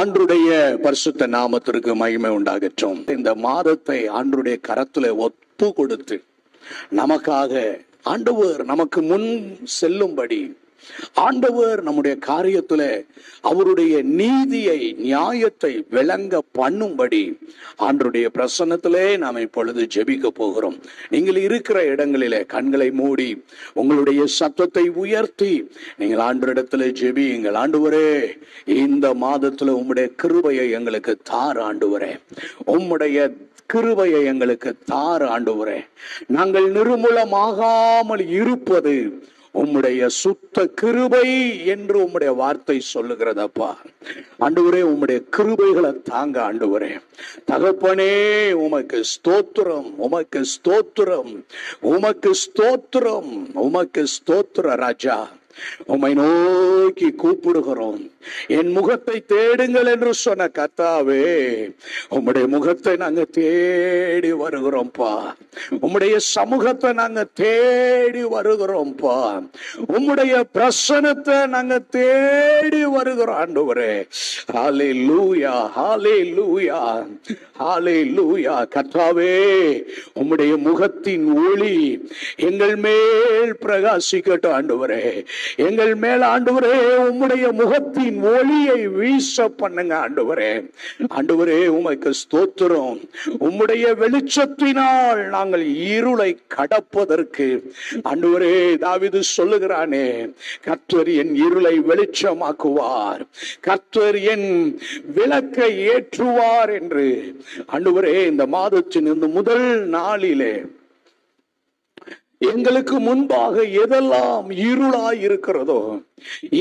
ஆண்டுடைய பரிசுத்த நாமத்திற்கு மகிமை உண்டாகட்டும். இந்த மாதத்தை ஆண்டுடைய கரத்துல ஒப்பு கொடுத்து நமக்காக ஆண்டவர் நமக்கு முன் செல்லும்படி ஆண்டவர் நம்முடைய காரியத்துல அவருடைய நீதியை நியாயத்தை விளங்க பண்ணும்படி ஆண்டருடைய பிரசன்னத்திலே நாம் இப்பொழுது ஜெபிக்க போகிறோம். நீங்கள் இருக்கிற இடங்களிலே கண்களை மூடி உங்களுடைய சத்தத்தை உயர்த்தி நீங்கள் ஆண்டரிடத்துல ஜெபியுங்கள். ஆண்டவரே இந்த மாதத்துல உம்முடைய கிருபையை எங்களுக்கு தார் ஆண்டவரே. உம்முடைய கிருபையை எங்களுக்கு தார் ஆண்டவரே. நாங்கள் நிர்மூலமாகாமல் இருப்பது உம்முடைய சுத்த கிருபை என்று உம்முடைய வார்த்தை சொல்லுகிறதப்பா. ஆண்டவரே உம்முடைய கிருபைகளை தாங்க ஆண்டவரே. தகப்பனே உமக்கு ஸ்தோத்திரம் உமக்கு ஸ்தோத்திரம் உமக்கு ஸ்தோத்திரம் உமக்கு ஸ்தோத்திர ராஜா. உம்மை நோக்கி கூப்பிடுகிறோம். என் முகத்தை தேடுங்கள் என்று சொன்ன கத்தாவே உம்முடைய முகத்தை நாங்க தேடி வருகிறோம்ப்பா. உம்முடைய சமூகத்தை நாங்க தேடி வருகிறோம்ப்பா. உம்முடைய பிரசனத்தை நாங்க தேடி வருகிறோம் ஆண்டவரே. ஹாலே லூயா ஹாலே லூயா ஹாலே லூயா கத்தாவே உம்முடைய முகத்தின் ஒளி எங்கள் மேல் பிரகாசிக்கட்டும் ஆண்டவரே. எங்கள் மேல ஆண்டவரே உம்முடைய முகத்தின் ஒளியை வீச பண்ணுங்க ஆண்டவரே. ஆண்டவரே உமக்கு ஸ்தோத்திரம். உம்முடைய வெளிச்சத்தினால் நாங்கள் இருளை கடப்பதற்கு. ஆண்டவரே தாவிது சொல்லுகிறானே கர்த்தர் என் இருளை வெளிச்சமாக்குவார். கர்த்தர் என் விளக்கை ஏற்றுவார் என்று. ஆண்டவரே இந்த மாதத்தின் இந்த முதல் நாளிலே எங்களுக்கு முன்பாக எதெல்லாம் இருளாய் இருக்கிறதோ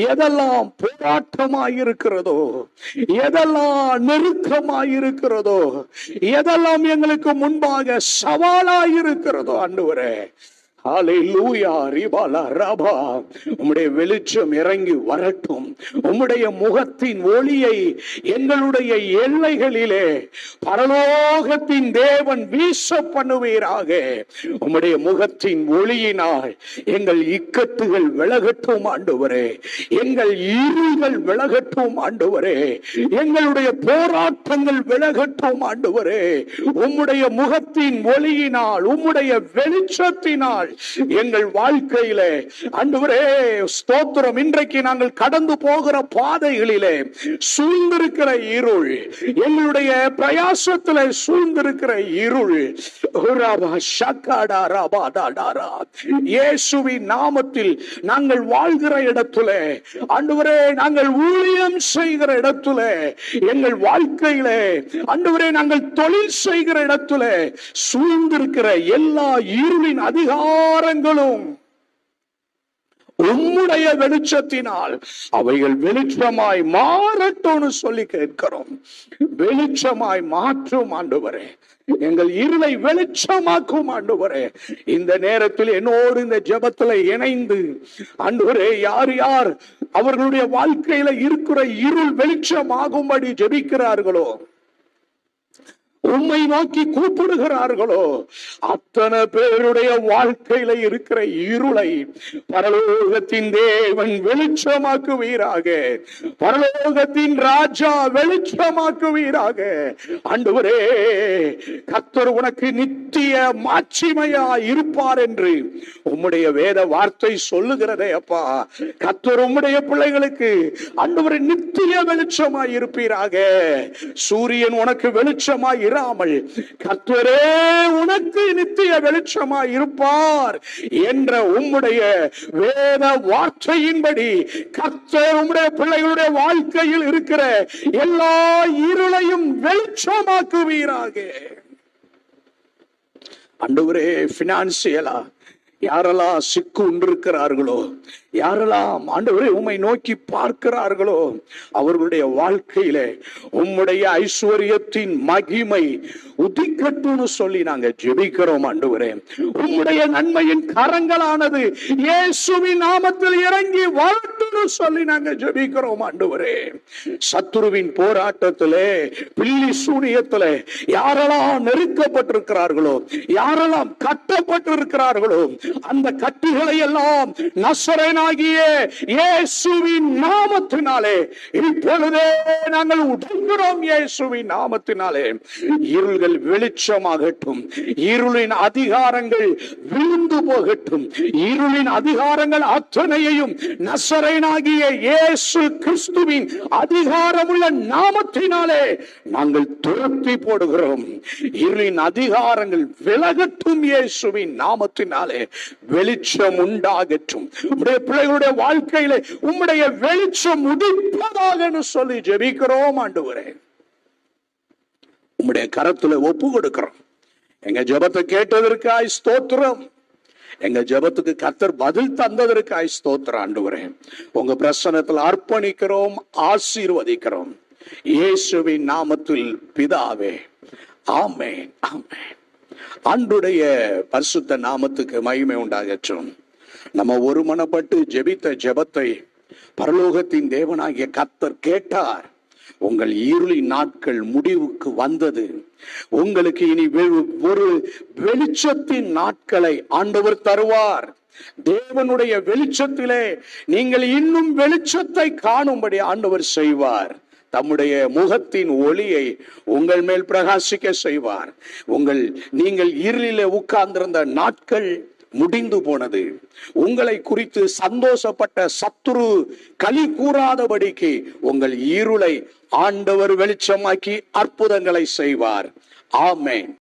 எதெல்லாம் போராட்டமாய் இருக்கிறதோ எதெல்லாம் நெருக்கமாய் இருக்கிறதோ எதெல்லாம் எங்களுக்கு முன்பாக சவாலாய் இருக்கிறதோ ஆண்டவரே உம்முடைய வெளிச்சம் இறங்கி வரட்டும். உம்முடைய முகத்தின் ஒளியை எங்களுடைய எல்லைகளிலே பரலோகத்தின் தேவன் வீச பண்ணுவீராக உம்முடைய முகத்தின் ஒளியினால் எங்கள் இக்கட்டுகள் விலகட்டும் ஆண்டுவரே. எங்கள் இருள்கள் விலகட்டும் ஆண்டுவரே. எங்களுடைய போராட்டங்கள் விலகட்டும் ஆண்டுவரே. உம்முடைய முகத்தின் ஒளியினால் உம்முடைய வெளிச்சத்தினால் எங்கள் வாழ்க்கையில. அன்றுவரே ஸ்தோத்திரம். இன்றைக்கு நாங்கள் கடந்து போகிற பாதைகளிலே சூழ்ந்திருக்கிற இருள் எங்களுடைய பிரயாசத்துல சூழ்ந்திருக்கிற இருள். இயேசுவின் நாமத்தில் நாங்கள் வாழ்கிற இடத்துல அன்றுவரே நாங்கள் ஊழியம் செய்கிற இடத்துல எங்கள் வாழ்க்கையில அன்றுவரே நாங்கள் தொழில் செய்கிற இடத்துல சூழ்ந்திருக்கிற எல்லா இருளின் அதிகாரம் அதிகாரங்களும் உம்முடைய வெளிச்சத்தினால் அவைகள் வெளிச்சமாய் மாறட்டும்னு சொல்லி கேட்கிறோம். வெளிச்சமாய் மாற்றும் ஆண்டுவரே. எங்கள் இருளை வெளிச்சமாக்கும் ஆண்டுவரே. இந்த நேரத்தில் என்னோடு இந்த ஜபத்துல இணைந்து ஆண்டுவரே யார் யார் அவர்களுடைய வாழ்க்கையில இருக்கிற இருள் வெளிச்சமாகும்படி ஜெபிக்கிறார்களோ உம்மை நோக்கி கூப்பிடுகிறார்களோ அத்தனை பேருடைய வாழ்க்கையில இருக்கிற இருளை பரலோகத்தின் தேவன் வெளிச்சமாக்குவீராக. பரலோகத்தின் ராஜா வெளிச்சமாக்குவீராக. ஆண்டவரே கத்தர் உனக்கு நித்திய மாட்சிமையா இருப்பார் என்று உம்முடைய வேத வார்த்தை சொல்லுகிறதே அப்பா. கத்தர் உம்முடைய பிள்ளைகளுக்கு ஆண்டவரே நித்திய வெளிச்சமாய் இருப்பீராக. சூரியன் உனக்கு வெளிச்சமாய் இராமல் கத்தரே உனக்கு நித்திய வெளிச்சமாய் இருப்பார் என்ற உம்முடைய வேத வார்த்தையின்படி கர்த்தர் உம்முடைய பிள்ளைகளுடைய வாழ்க்கையில் இருக்கிற எல்லா இருளையும் வெளிச்சமாக்குவீராக. அண்டவரே பினான்சியலா யாரெல்லாம் சிக்கு உண்டிருக்கிறார்களோ யாரெல்லாம் ஆண்டவரை உம்மை நோக்கி பார்க்கிறார்களோ அவர்களுடைய வாழ்க்கையில உம்முடைய ஐஸ்வர்யத்தின் மகிமை உதிக்கட்டும்னு சொல்லி நாங்க ஜெபிக்கிறோம் ஆண்டவரே. உம்முடைய நன்மையின் கரங்களானது இயேசுவின் நாமத்தில் இறங்கி வரட்டும்னு சொல்லி நாங்க ஜெபிக்கிறோம் ஆண்டவரே. சத்துருவின் போராட்டத்திலே பில்லி சூனியத்திலே யாரெல்லாம் நெருக்கப்பட்டிருக்கிறார்களோ யாரெல்லாம் கட்டப்பட்டிருக்கிறார்களோ அந்த கட்டுகளை எல்லாம் நசரேன நசரனாகிய இயேசுவின் நாமத்தினாலே. இப்பொழுதே நாங்கள் உடைக்கிறோம் இயேசுவின் நாமத்தினாலே. இருள்கள் வெளிச்சமாகட்டும். இருளின் அதிகாரங்கள் விழுந்து போகட்டும். இருளின் அதிகாரங்கள் அத்தனையையும் நசரனாகிய இயேசு கிறிஸ்துவின் அதிகாரமுள்ள நாமத்தினாலே நாங்கள் துரத்தி போடுகிறோம். இருளின் அதிகாரங்கள் விலகட்டும் இயேசுவின் நாமத்தினாலே. வெளிச்சம் உண்டாகட்டும். உடைய பிள்ளைகளுடைய வாழ்க்கையில உம்முடைய வெளிச்சம் உதிப்பதாக சொல்லி ஜெபிக்கிறோம் ஆண்டவரே. உம்முடைய கரத்துல ஒப்பு கொடுக்கிறோம். எங்க ஜபத்தை கேட்டதற்காய் ஸ்தோத்திரம். எங்க ஜெபத்துக்கு கத்தர் பதில் தந்ததற்காய் ஸ்தோத்திர ஆண்டவரே. உங்க பிரசனத்தில் அர்ப்பணிக்கிறோம் ஆசீர்வதிக்கிறோம். இயேசுவின் நாமத்தில் பிதாவே. ஆமென் ஆமென். அன்றுடைய பரிசுத்த நாமத்துக்கு மகிமை உண்டாகட்டும். நம்ம ஒரு மனப்பட்டு ஜெபித்த ஜெபத்தை பரலோகத்தின் தேவனாகிய கத்தர் கேட்டார். உங்கள் இருளின் நாட்கள் முடிவுக்கு வந்தது. உங்களுக்கு இனி ஒரு வெளிச்சத்தின் நாட்களை ஆண்டவர் தருவார். தேவனுடைய வெளிச்சத்திலே நீங்கள் இன்னும் வெளிச்சத்தை காணும்படி ஆண்டவர் செய்வார். தம்முடைய முகத்தின் ஒளியை உங்கள் மேல் பிரகாசிக்க செய்வார். உங்கள் நீங்கள் இருளிலே உட்கார்ந்திருந்த நாட்கள் முடிந்து போனது. உங்களை குறித்து சந்தோஷப்பட்ட சத்துரு களி கூறாதபடிக்கு உங்கள் இருளை ஆண்டவர் வெளிச்சமாக்கி அற்புதங்களை செய்வார். ஆமேன்.